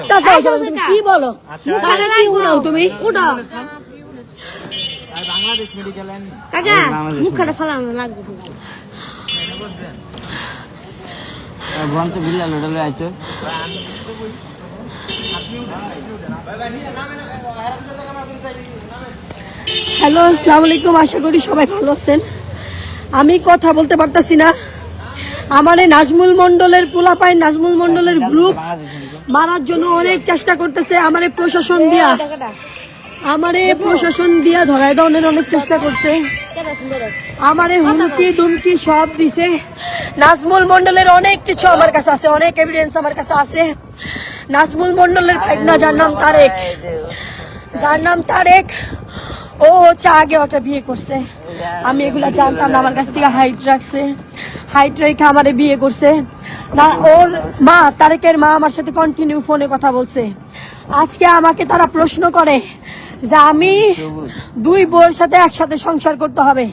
একটা পয়সা কি বলো? তাহলে কি উড়াও তুমি? উঠাও আর বাংলাদেশ মেডিকেল এন্ড কাকা মুখ ফালানো লাগবে। ভ্রান্ত বিল্লা লড়লে আছে হ্যালো আসসালামু আলাইকুম। আশা করি সবাই ভালো আছেন। আমি কথা বলতে পারতাছি না। আমার এই নাজমুল মন্ডলের পোলাপাই নাজমুল মন্ডলের গ্রুপ মারার জন্য অনেক চেষ্টা করতেছে, আমার এই প্রশাসন দিয়া। আমার এই প্রশাসন দিয়া ধরায় দেওয়ার অনেক চেষ্টা করছে। আমারে হুমকি দুমকি সব দিছে। নাজমুল মন্ডলের অনেক কিছু আমার কাছে আছে, অনেক এভিডেন্স আমার কাছে আছে। নাজমুল মন্ডলের ভাইগনা, যার নাম তারেক। যার নাম তারেক, ও হচ্ছে আগে ওটা বিয়ে করছে। আমি এগুলা জানতাম না, আমার কাছ থেকে হাইট রাখছে। হাইট রেখে আমারে বিয়ে করছে। না, ওর মা, তারেকের মা আমার সাথে কন্টিনিউ ফোনে কথা বলছে। আজকে আমাকে তারা প্রশ্ন করে যে আমি দুই বউর সাথে একসাথে সংসার করতে হবে।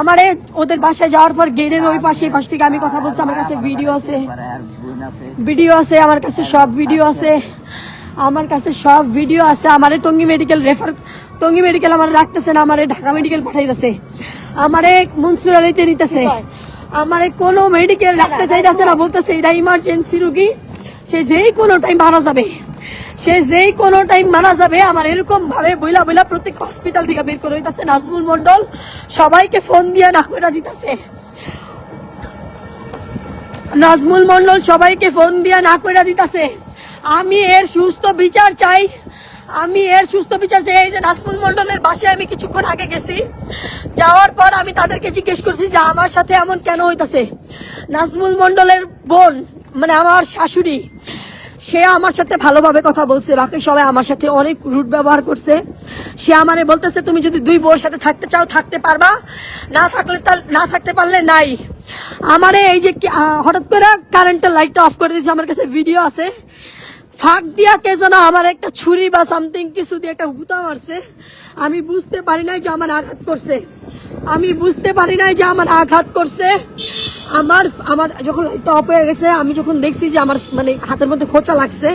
আমারে ওদের বাসায় যাওয়ার পর গেটের ওই পাশে পাশ থেকে আমি কথা বলছি, আমার কাছে ভিডিও আছে। ভিডিও আছে, আমার কাছে সব ভিডিও আছে। আমার কাছে সব ভিডিও আছে। আমারে Tongi medical refer Tongi medical আমার রাখতেছে না, আমারে ঢাকা মেডিকেল পাঠাইতেছে। আমারে মনসুর আলীতে নিতেছে। আমারে কোনো মেডিকেল রাখতে চাইতেছে না, বলতেছে এটা ইমার্জেন্সি রুগী। সে যেই কোনো টাইম মারা যাবে। সে যেই কোনো টাইম মারা যাবে, আমার এরকম ভাবে বইলা বইলা প্রত্যেক হসপিটাল থেকে বের করে হইতাছে নাজমুল মন্ডল সবাইকে ফোন দিয়ে না করে দিতেছে। নাজমুল মন্ডল সবাইকে ফোন দিয়া না কইরা দিতাছে। আমি এর সুস্থ বিচার চাই। আমি এর সুস্থ বিচার চাই। এই যে নাজমুল মন্ডলের বাসায় আমি কিছুক্ষণ আগে গেছি। যাওয়ার পর আমি তাদেরকে জিজ্ঞেস করছি যে, আমার সাথে এমন কেন হইতাছে? নাজমুল মন্ডলের বোন মানে আমার শাশুড়ি, সে আমার সাথে ভালোভাবে কথা বলছে। বাকি সবাই আমার সাথে অনেক রুট ব্যবহার করছে। সে আমারে বলতেছে, তুমি যদি দুই বউর সাথে থাকতে চাও, থাকতে পারবা। না থাকলে না থাকতে পারলে নাই। আমারে এই যে হঠাৎ করে কারেন্টের লাইটটা অফ করে দিয়েছে, আমার কাছে ভিডিও আছে। ফাঁক দিয়া কে যেন আমার একটা ছুরি বা সামথিং কিছু দিয়ে একটা হুতা মারছে। আমি বুঝতে পারি নাই যে আমার আঘাত করছে। আমি বুঝতে পারি নাই যে আমার আঘাত করছে। আমার আমার যখন অফ হয়ে গেছে, আমি যখন দেখছি যে আমার মানে হাতের মধ্যে খোঁচা লাগছে,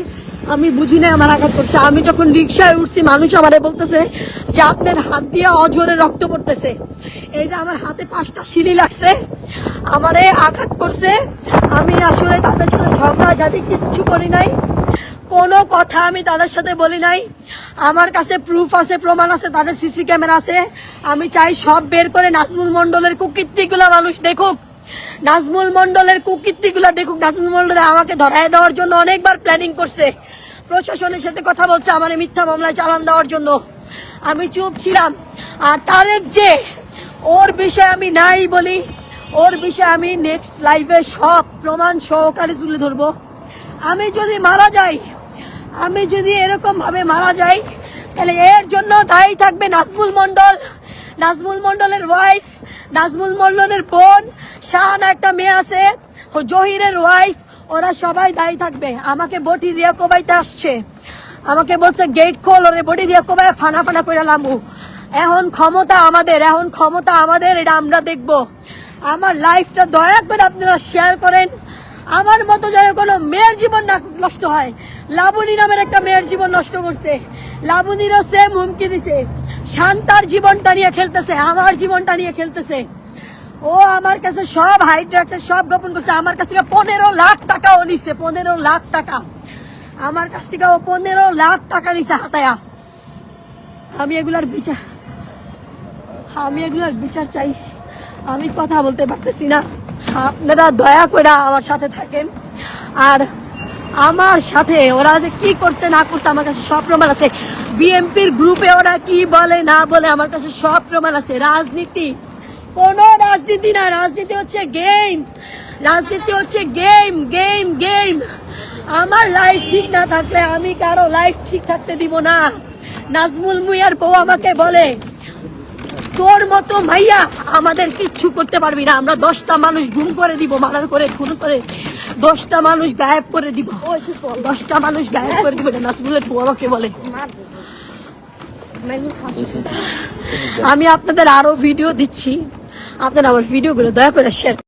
আমি বুঝি নাই আমার আঘাত করছে। আমি যখন রিক্সায় উঠছি, মানুষ আমারে বলতেছে যে আপনার হাত দিয়ে অঝরে রক্ত পড়তেছে। এই যে আমার হাতে পাঁচটা সিঁড়ি লাগছে, আমারে আঘাত করছে। আমি আসলে তাদের সাথে ঝগড়া ঝাঁটি কিচ্ছু করি নাই। কোনো কথা আমি তাদের সাথে বলি নাই। আমার কাছে প্রুফ আছে, প্রমাণ আছে, তাদের সিসি ক্যামেরা আছে। আমি চাই সব বের করে নাজমুল মন্ডলের কুকীর্তিগুলো মানুষ দেখুক। নাজমুল মন্ডলের কুকীর্তিগুলো দেখুক। নাজমুল মন্ডলে আমাকে ধরায় দেওয়ার জন্য অনেকবার প্ল্যানিং করছে। প্রশাসনের সাথে কথা বলছে, আমার মিথ্যা মামলায় চালান দেওয়ার জন্য। আমি চুপ ছিলাম। আর তারেক যে, ওর বিষয়ে আমি নাই বলি। ওর বিষয়ে আমি নেক্সট লাইভে সব প্রমাণ সহকারে তুলে ধরবো। আমি যদি মারা যাই আমি যদি এরকম ভাবে মারা যাই, তাহলে এর জন্য দায়ী থাকবে নাজমুল মন্ডল নাজমুল মন্ডলের ওয়াইফ নাজমুল মন্ডলের বোন, শাহানা একটা মেয়ে আছে জহিরের ওয়াইফ ওরা সবাই দায়ী থাকবে। আমাকে বটি দিয়ে কোবাইতে আসছে। আমাকে বলছে গেট খোল, ওরে বটি দিয়ে কোবাই ফানা ফানা করে লামু। এখন ক্ষমতা আমাদের, এখন ক্ষমতা আমাদের, এটা আমরা দেখব। আমার লাইফটা দয়া করে আপনারা শেয়ার করেন। আমার মতো যেন কোনো মেয়ের জীবন না নষ্ট হয়। লাবণী নামের একটা মেয়ের জীবন নষ্ট করছে। লাবণীরও সেম হুমকি দিছে। শান্তার জীবনটা নিয়ে খেলতেছে, আমার জীবনটা নিয়ে খেলতেছে। ও আমার কাছে সব হাইট রাখছে, সব গোপন করছে। আমার কাছ থেকে পনেরো লাখ টাকা ও নিচ্ছে পনেরো লাখ টাকা। আমার কাছ থেকে ও পনেরো লাখ টাকা নিচ্ছে হাতায়া। আমি এগুলার বিচার, আমি এগুলার বিচার চাই। আমি কথা বলতে পারতেছি না। আপনারা দয়া করে আমার সাথে থাকেন। আর আমার সাথে ওরা যে কি করছে, না করছে, আমার কাছে সব প্রমাণ আছে। বিএনপির গ্রুপে ওরা কি বলে, না বলে, আমার কাছে সব প্রমাণ আছে। রাজনীতি, কোনো রাজনীতি না। রাজনীতি হচ্ছে গেম রাজনীতি হচ্ছে গেম গেম গেম আমার লাইফ ঠিক না থাকলে আমি কারও লাইফ ঠিক থাকতে দিব না। নাজমুল মুইয়ার বউ আমাকে বলে তোর মতো মাইয়া আমাদের কিচ্ছু করতে পারবি না। আমরা দশটা মানুষ গুম করে দিব, মারার করে, খুন করে। দশটা মানুষ গায়েব করে দিব। দশটা মানুষ গায়েব করে দিব বউ আমাকে বলে। আমি আপনাদের আরও ভিডিও দিচ্ছি। আপনারা আমার ভিডিওগুলো দয়া করে শেয়ার